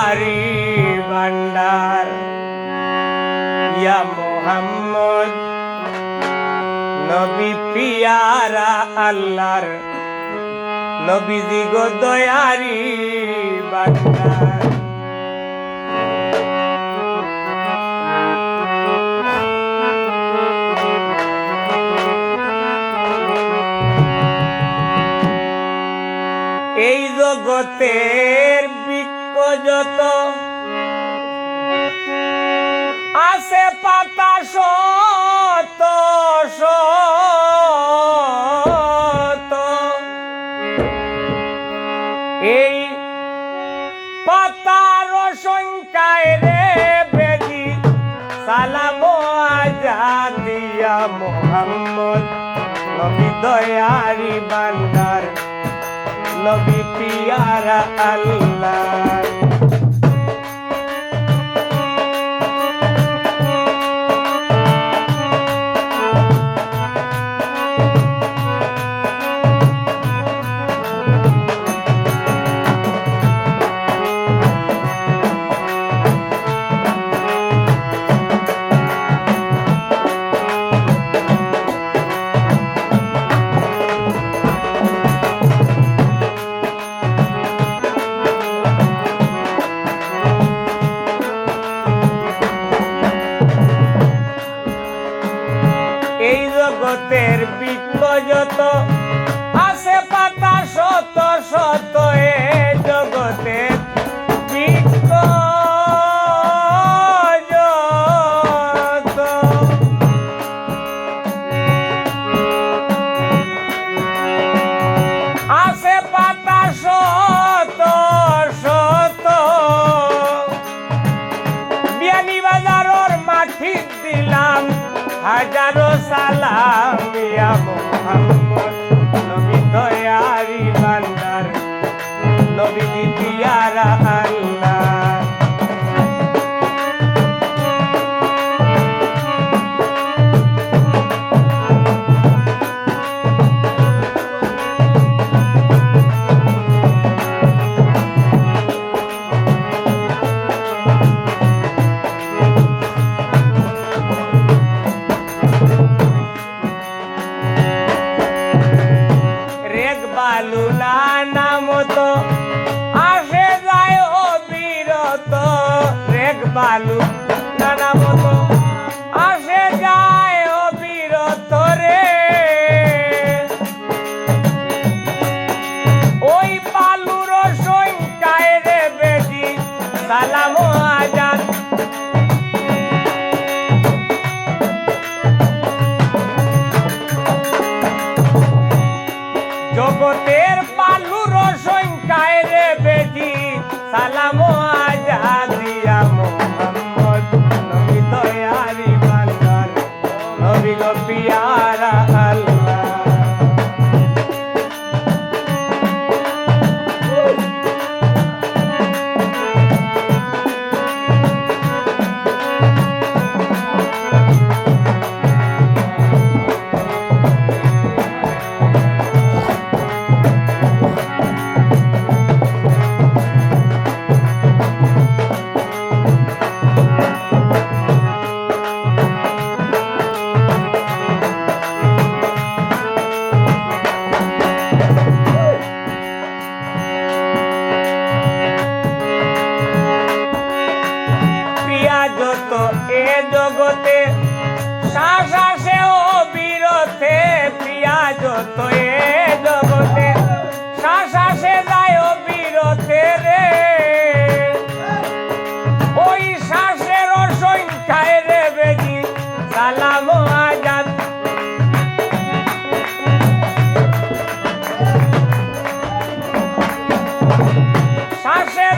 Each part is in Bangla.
আরি ভান্ডার ইয়া মোহাম্মদ নবী পিয়ারা আল্লাহর নবীজি গো দয়ারি ভান্ডার। এই জগতের যত আছে পাতা শত শত। এই পাতার সংখ্যায় রে বেদি, সালাম আজাদিয়া মোহাম্মদ। নবী দয়ারি বান্দার, নবী পিয়ারা আল্লাহ যত সালাম হাসের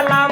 malam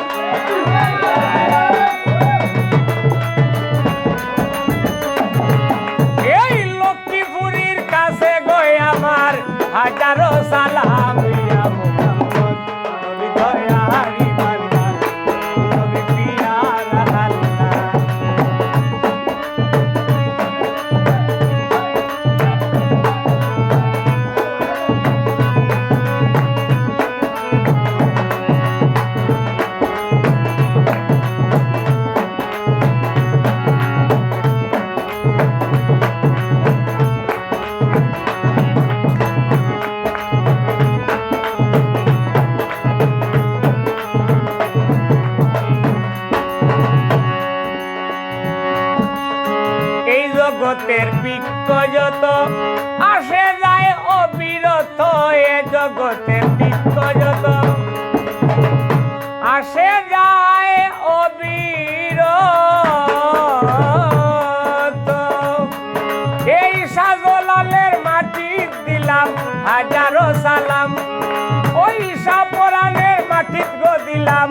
বিক্ষযত আসে যায় অবিরত এ জগতে বিক্ষযত আসে যায় অবিরত। এই সাজলালের মাটি দিলাম, হাজারো সালাম। ওই সাপরানের মাটিত গো দিলাম,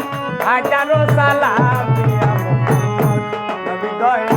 হাজারো সালাম। দয়া